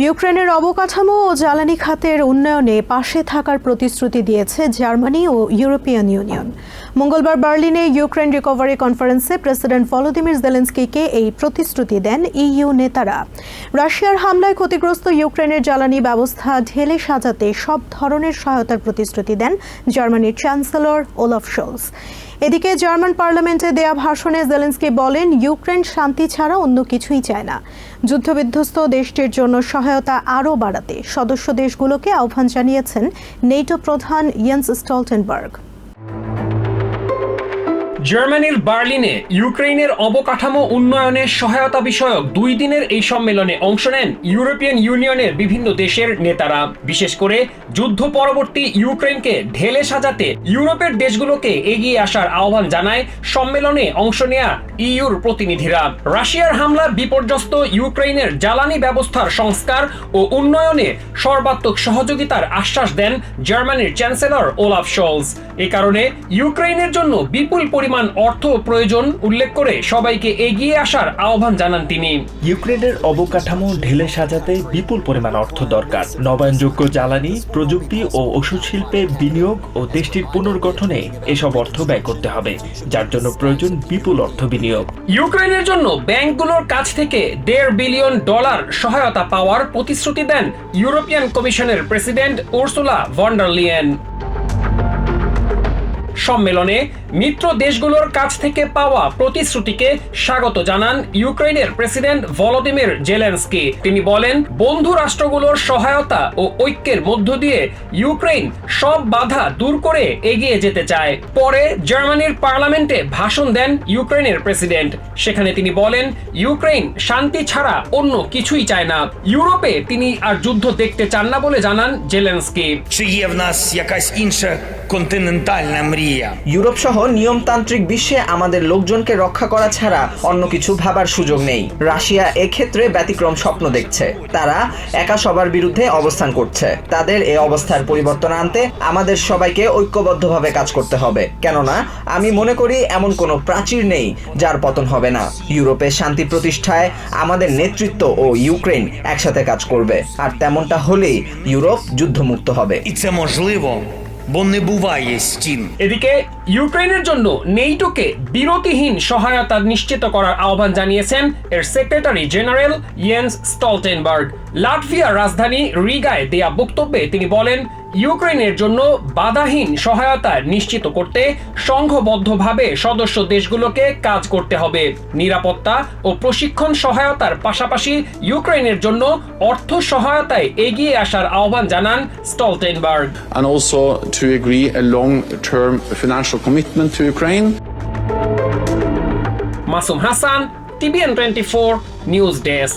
ইউক্রেনের অবকাঠামো ও জ্বালানি খাতের উন্নয়নে পাশে থাকার প্রতিশ্রুতি দিয়েছে জার্মানি ও ইউরোপিয়ান ইউনিয়ন। মঙ্গলবার বার্লিনে ইউক্রেন রিকভারি কনফারেন্সে প্রেসিডেন্ট ভলোদিমির জেলেন্সকিকে এই প্রতিশ্রুতি দেন ইইউ নেতারা। রাশিয়ার হামলায় ক্ষতিগ্রস্ত ইউক্রেনের জ্বালানি ব্যবস্থা ঢেলে সাজাতে সব ধরনের সহায়তার প্রতিশ্রুতি দেন জার্মানির চ্যান্সেলর ওলাফ শোলস। এদিকে জার্মান পার্লামেন্টে দেয়া ভাষণে জেলেন্সকি বলেন, ইউক্রেন শান্তি ছাড়া অন্য কিছুই চায় না। যুদ্ধবিধ্বস্ত দেশটির জন্য সহায়তা আরও বাড়াতে সদস্য দেশগুলোকে আহ্বান জানিয়েছেন নেটো প্রধান ইয়েন্স স্টলটেনবার্গ। জার্মানির বার্লিনে ইউক্রেনের অবকাঠামো উন্নয়নের সহায়তা বিষয়ক দুই দিনের এই সম্মেলনে অংশ নেন ইউরোপিয়ান ইউনিয়নের বিভিন্ন দেশের নেতারা। বিশেষ করে যুদ্ধ পরবর্তী ইউক্রেনকে ঢেলে সাজাতে ইউরোপের দেশগুলোকে এগিয়ে আসার আহ্বান জানায় সম্মেলনে অংশ নেয়া ইউর প্রতিনিধিরা। রাশিয়ার হামলা বিপর্যস্ত ইউক্রেনের জ্বালানি ব্যবস্থার সংস্কার ও উন্নয়নে সর্বাত্মক সহযোগিতার আশ্বাস দেন জার্মানির চ্যান্সেলর ওলাফ শলস। এ কারণে ইউক্রেনের জন্য বিপুল পরিমাণ অর্থ প্রয়োজন উল্লেখ করে সবাইকে এগিয়ে আসার আহ্বান জানান তিনি। ইউক্রেনের অবকাঠামো ঢেলে সাজাতে বিপুল পরিমাণ অর্থ দরকার। নবায়নযোগ্য জ্বালানি প্রযুক্তি ও ওষুধ শিল্পে বিনিয়োগ ও দেশটির পুনর্গঠনে এসব অর্থ ব্যয় করতে হবে যার জন্য প্রয়োজন বিপুল অর্থ বিনিয়োগ। ইউক্রেনের জন্য ব্যাংকগুলোর কাছ থেকে দেড় বিলিয়ন ডলার সহায়তা পাওয়ার প্রতিশ্রুতি দেন ইউরোপিয়ান কমিশনের president Ursula von der Leyen সম্মেলনে মিত্র দেশগুলোর কাছ থেকে পাওয়া প্রতিশ্রুতিকে স্বাগত জানান ইউক্রেনের প্রেসিডেন্ট ভলোদিমির জেলেন্সকি তিনি বলেন বন্ধু রাষ্ট্রগুলোর সহায়তা ও ঐক্যের মধ্য দিয়ে ইউক্রেন সব বাধা দূর করে এগিয়ে যেতে চায় পরে জার্মানির পার্লামেন্টে ভাষণ দেন ইউক্রেনের প্রেসিডেন্ট সেখানে তিনি বলেন ইউক্রেন শান্তি ছাড়া অন্য কিছুই চায় না ইউরোপে তিনি আর যুদ্ধ দেখতে চান না বলে জানান জেলেন্সকি Чи є в нас якась інша континентальна мрія? ইয়া। ইউরোপ সহ নিয়মতান্ত্রিক বিশ্বে আমাদের লোকজনকে রক্ষা করা ছাড়া অন্য কিছু ভাবার সুযোগ নেই। রাশিয়া এক্ষেত্রে ব্যতিক্রম স্বপ্ন দেখছে। তারা একা সবার বিরুদ্ধে অবস্থান করছে। তাদের এ অবস্থার পরিবর্তন আনতে আমাদের সবাইকে ঐক্যবদ্ধভাবে কাজ করতে হবে। কেননা আমি মনে করি এমন কোনো প্রাচীর নেই যার পতন হবে না। ইউরোপের শান্তি প্রতিষ্ঠায় আমাদের নেতৃত্ব ও ইউক্রেন একসাথে কাজ করবে। আর তেমনটা হলেই ইউরোপ যুদ্ধমুক্ত হবে। бо не буває стін. এদিকে ইউক্রেনের জন্য নেইটোকে বিরতিহীন সহায়তা নিশ্চিত করার আহ্বান জানিয়েছেন এর সেক্রেটারি জেনারেল ইয়েন্স স্টলটেনবার্গ লাটভিয়ার রাজধানী রিগায় দেয়া বক্তব্যে তিনি বলেন ইউক্রেনের জন্য বাধাহীন সহায়তা নিশ্চিত করতে সংঘবদ্ধভাবে সদস্য দেশগুলোকে কাজ করতে হবে। নিরাপত্তা ও প্রশিক্ষণ সহায়তার পাশাপাশি ইউক্রেনের জন্য অর্থ সহায়তায় এগিয়ে আসার আহ্বান জানান Stoltenberg. And also to agree a long-term financial commitment to Ukraine. Masum Hasan TVN twenty four news desk.